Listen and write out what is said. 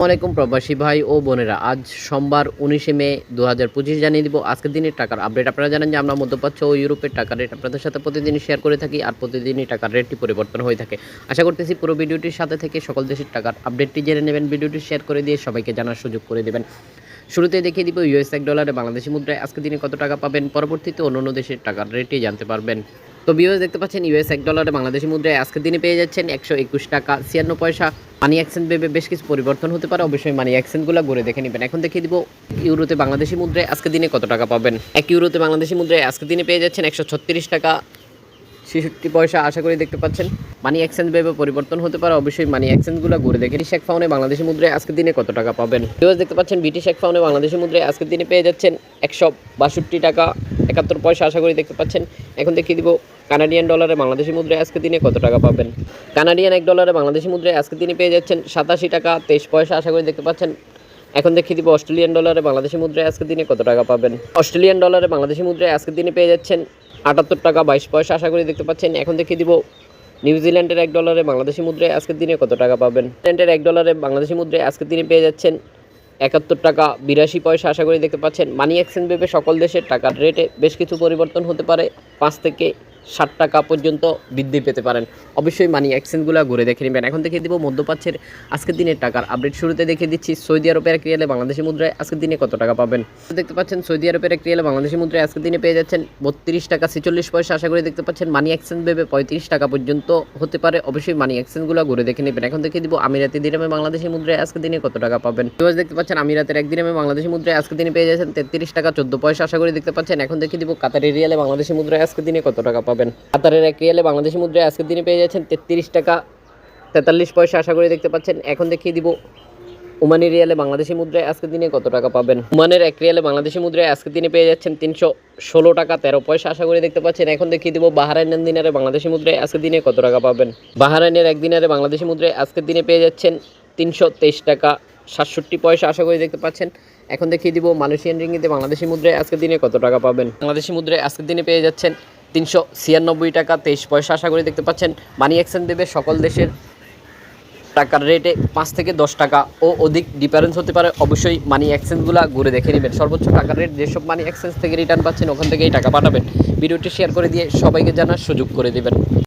আসসালামাইকুম প্রবাসী ভাই ও বোনেরা, আজ সোমবার উনিশে মে দু হাজার পঁচিশ জানিয়ে দিব আজকের দিনের টাকার আপডেট। আপনারা জানেন যে আমরা মধ্যপ্রাচ্য ও ইউরোপের টাকার রেট আপনাদের সাথে প্রতিদিনই শেয়ার করে থাকি আর প্রতিদিনই টাকার রেটটি পরিবর্তন হয়ে থাকে। আশা করতেছি পুরো ভিডিওটির সাথে থেকে সকল দেশের টাকার আপডেটটি জেনে নেবেন, ভিডিওটি শেয়ার করে দিয়ে সবাইকে জানার সুযোগ করে দেবেন। শুরুতে দেখিয়ে দিব ইউএস এক ডলারে বাংলাদেশি মুদ্রায় আজকের দিনে কত টাকা পাবেন, পরবর্তীতে অন্য দেশের টাকার রেটটি জানতে পারবেন। তো বিওএস দেখতে পাচ্ছেন ইউএস এক ডলারে বাংলাদেশি মুদ্রায় আজকের দিনে পেয়ে যাচ্ছেন একশো একুশ টাকা, ছিয়ান্ন পয়সা। মানি অ্যাকসেন্ট ভেবে বেশ কিছু পরিবর্তন হতে পারে, অবশ্যই মানি অ্যাকসেন্টগুলো ঘুরে দেখে নেবেন। এখন দেখিয়ে দিব, ইউরোতে বাংলাদেশি মুদ্রায় আজকের দিনে কত টাকা পাবেন। এক ইউরোতে বাংলাদেশি মুদ্রায় আজকের দিনে পেয়ে যাচ্ছেন একশো ছত্রিশ টাকা ছেষট্টি পয়সা আশা করি দেখতে পাচ্ছেন। মানি এক্সচেঞ্জ ভেবে পরিবর্তন হতে পারে, অবশ্যই মানি এক্সচেঞ্জগুলো ঘুরে দেখে শেখ ফাউনে বাংলাদেশি মুদ্রায় আজকের দিনে কত টাকা পাবেন? ভিউয়ার্স দেখতে পাচ্ছেন বিটি শেখ ফাউনে বাংলাদেশি মুদ্রায় আজকের দিনে পেয়ে যাচ্ছেন একশো বাষট্টি টাকা। একাত্তর পয়সা আশা করি দেখতে পাচ্ছেন। এখন দেখিয়ে দিব কানাডিয়ান ডলারে বাংলাদেশি মুদ্রায় আজকের দিনে কত টাকা পাবেন। কানাডিয়ান এক ডলারে বাংলাদেশি মুদ্রায় আজকের দিনে পেয়ে যাচ্ছেন সাতাশি টাকা, তেইশ পয়সা আশা করি দেখতে পাচ্ছেন। এখন দেখিয়ে দিব অস্ট্রেলিয়ান ডলারে বাংলাদেশি মুদ্রায় আজকের দিনে কত টাকা পাবেন। অস্ট্রেলিয়ান ডলারে বাংলাদেশি মুদ্রায় আজকের দিনে পেয়ে যাচ্ছেন আটাত্তর টাকা বাইশ পয়সা আশা করি দেখতে পাচ্ছেন। এখন দেখে দিব নিউজিল্যান্ডের এক ডলারে বাংলাদেশি মুদ্রায় আজকের দিনে কত টাকা পাবেন। নিউজিল্যান্ডের এক ডলারে বাংলাদেশি মুদ্রায় আজকের দিনে পেয়ে যাচ্ছেন একাত্তর টাকা বিরাশি পয়সা আশা করি দেখতে পাচ্ছেন। মানি এক্সচেঞ্জ ভেবে সকল দেশের টাকার রেটে বেশ কিছু পরিবর্তন হতে পারে। পাঁচ থেকে ষাট টাকা পর্যন্ত বৃদ্ধি পেতে পারেন। অবশ্যই মানি এক্সচেঞ্জগুলো ঘুরে দেখে নেবেন। এখন দেখিয়ে দিব মধ্যপ্রাচ্যের আজকের দিনের টাকার আপডেট শুরুতে দেখিয়ে দিচ্ছি সৌদি আরবের এক রিয়ালে বাংলাদেশি মুদ্রায় আজকের দিনে কত টাকা পাবেন? দেখতে পাচ্ছেন সৌদি আরবের এক রিয়ালে বাংলাদেশি মুদ্রায় আজকের দিনে পেয়ে যাচ্ছেন বত্রিশ টাকা ছেচল্লিশ পয়সা। আশা করি দেখতে পাচ্ছেন মানি এক্সচেঞ্জ ভেবে পঁয়ত্রিশ টাকা পর্যন্ত হতে পারে। অবশ্যই মানি এক্সচেঞ্জগুলো ঘুরে দেখে নেবেন। এখন দেখিয়ে দিব আমিরাতি দিনামে বাংলাদেশি মুদ্রায় আজকের দিনে কত টাকা পাবেন? দেখতে পাচ্ছেন আমিরাতের এক দিনামে বাংলাদেশি মুদ্রায় আজকের দিনে পেয়ে যাচ্ছেন তেত্রিশ টাকা চোদ্দ পয়সা। আশা করি দেখতে পাচ্ছেন। এখন দেখিয়ে দিব কাতারি রিয়ালে বাংলাদেশি মুদ্রায় আজকের দিনে কত টাকা পাবেন। কাতারের এক রিয়ালে বাংলাদেশি মুদ্রায় আজকের দিনে পেয়ে যাচ্ছেন তেত্রিশ টাকা তেতাল্লিশ পয়সা আশা করি দেখতে পাচ্ছেন। এখন দেখিয়ে দিব ওমানি রিয়ালে বাংলাদেশি মুদ্রায় আজকের দিনে কত টাকা পাবেন। ওমানের এক রিয়ালে বাংলাদেশি মুদ্রায় আজকের দিনে পেয়ে যাচ্ছেন তিনশো ষোলো টাকা তেরো পয়সা আশা করি দেখতে পাচ্ছেন। এখন দেখিয়ে দিব বাহারাইনের দিনারে বাংলাদেশি মুদ্রায় আজকের দিনে কত টাকা পাবেন। বাহারাইনের এক দিনারে বাংলাদেশি মুদ্রায় আজকের দিনে পেয়ে যাচ্ছেন তিনশো তেইশ টাকা সাতষট্টি পয়সা আশা করি দেখতে পাচ্ছেন। এখন দেখিয়ে দিব মালয়েশিয়ান রিঙ্গিতে বাংলাদেশি মুদ্রায় আজকের দিনে কত টাকা পাবেন। বাংলাদেশি মুদ্রায় আজকের দিনে পেয়ে যাচ্ছেন তিনশো ছিয়ানব্বই টাকা, তেইশ পয়সা আশা করি দেখতে পাচ্ছেন। মানি এক্সচেঞ্জ দেবে সকল দেশের টাকার রেটে পাঁচ থেকে দশ টাকা ও অধিক ডিফারেন্স হতে পারে। অবশ্যই মানি এক্সচেঞ্জগুলো ঘুরে দেখে নেবেন। সর্বোচ্চ টাকার রেট যেসব মানি এক্সচেঞ্জ থেকে রিটার্ন পাচ্ছেন, ওখান থেকেই টাকা পাঠাবেন। ভিডিওটি শেয়ার করে দিয়ে সবাইকে জানার সুযোগ করে দেবেন।